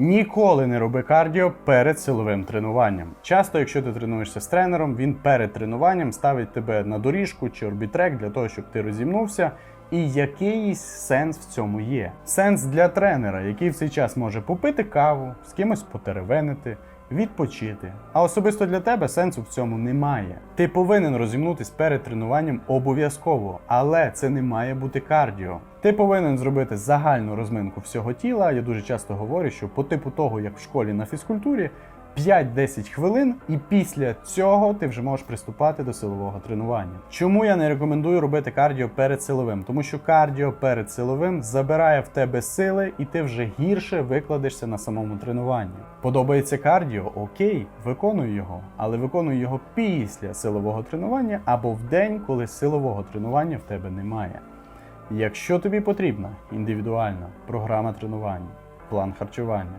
Ніколи не роби кардіо перед силовим тренуванням. Часто, якщо ти тренуєшся з тренером, він перед тренуванням ставить тебе на доріжку чи орбітрек для того, щоб ти розімнувся. І якийсь сенс в цьому є. Сенс для тренера, який в цей час може попити каву, з кимось потеревенити, відпочити. А особисто для тебе сенсу в цьому немає. Ти повинен розімнутись перед тренуванням обов'язково, але це не має бути кардіо. Ти повинен зробити загальну розминку всього тіла. Я дуже часто говорю, що по типу того, як в школі на фізкультурі, 5-10 хвилин, і після цього ти вже можеш приступати до силового тренування. Чому я не рекомендую робити кардіо перед силовим? Тому що кардіо перед силовим забирає в тебе сили, і ти вже гірше викладешся на самому тренуванні. Подобається кардіо? Окей, виконуй його, але виконуй його після силового тренування або в день, коли силового тренування в тебе немає. Якщо тобі потрібна індивідуальна програма тренування, план харчування,